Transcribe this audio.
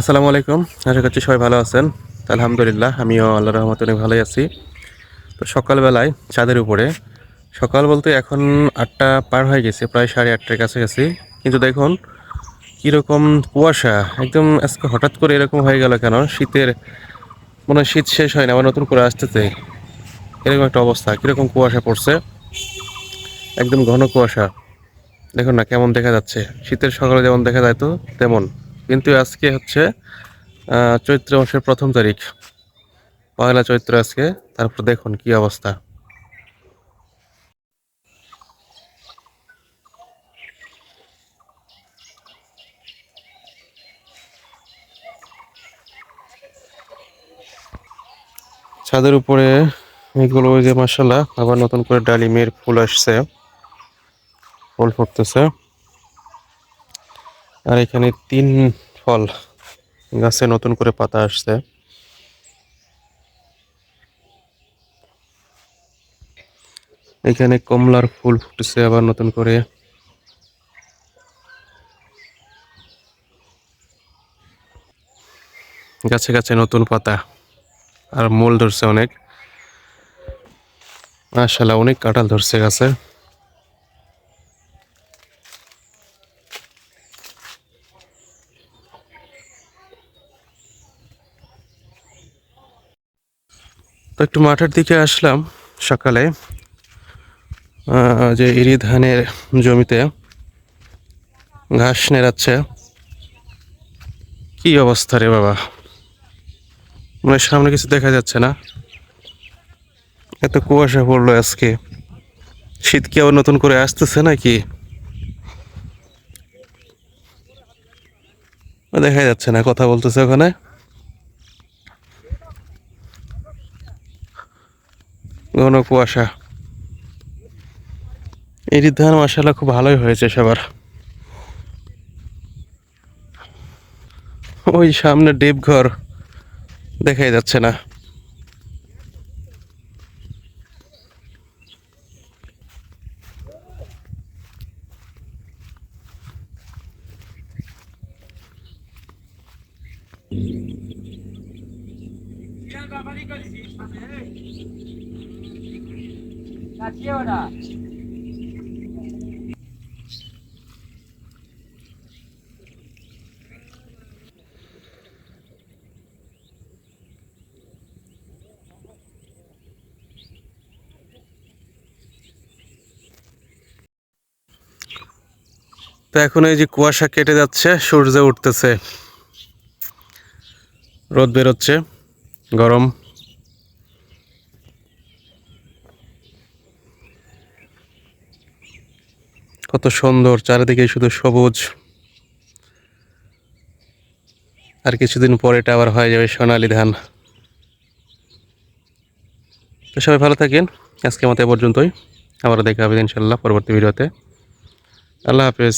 আসসালামু আলাইকুম। আশা করছি সবাই ভালো আছেন। আলহামদুলিল্লাহ, আমিও আল্লাহ রহমত অনেক ভালোই আছি। তো সকালবেলায় ছাদের উপরে, সকাল বলতে এখন আটটা পার হয়ে গেছে, প্রায় সাড়ে আটটার কাছাকাছি। কিন্তু দেখুন, কীরকম কুয়াশা, একদম আজকে হঠাৎ করে এরকম হয়ে গেল কেন? শীতের, মনে হয় শীত শেষ হয় না, আবার নতুন করে আসতেছে। এরকম একটা অবস্থা, কীরকম কুয়াশা পড়ছে। একদম ঘন কুয়াশা। দেখুন না, কেমন দেখা যাচ্ছে। শীতের সকালে যেমন দেখা যায় তো, তেমন। কিন্তু আজকে হচ্ছে চৈত্র মাসের প্রথম তারিখ। পয়লা চৈত্র আজকে, তারপর দেখুন কি অবস্থা। ছাদের উপরে এগুলো ওই যে মাসাল্লাহ আবার নতুন করে ডালিমের ফুল আসছে। ফুল ফুটতেছে। আর এখানে তিন ফল গাছে নতুন করে পাতা আসছে। এখানে কমলার ফুল ফুটেছে আবার নতুন করে। গাছে গাছে নতুন পাতা আর মূল ধরছে অনেক। মাশাল্লাহ, অনেক কাঁঠাল ধরছে গাছে। তো একটু মাঠের দিকে আসলাম সকালে যে ইরি ধানের জমিতে ঘাস নেড়াচ্ছে। কি অবস্থা রে বাবা? মানে সামনে কিছু দেখা যাচ্ছে না। এত কুয়াশা পড়ল আজকে। শীত কি আবার নতুন করে আসতেছে নাকি? দেখা যাচ্ছে না, কথা বলতেছে ওখানে। ঘন কুয়াশা। এই ধান মাসাল্লাহ খুব ভালোই হয়েছে সবার। ওই সামনে ডিপ ঘর দেখাই যাচ্ছে না। তো এখন এই যে কুয়াশা কেটে যাচ্ছে সূর্য উঠতেছে। রোদ বেরোচ্ছে গরম। কত সুন্দর, চারিদিকে শুধু সবুজ। আর কিছুদিন পরে এটা আবার হয়ে যাবে সোনালি ধান। তো সবাই ভালো থাকেন আজকে মতো এ পর্যন্তই। আবারও দেখা হবে ইনশাল্লাহ পরবর্তী ভিডিওতে। আল্লাহ হাফেজ।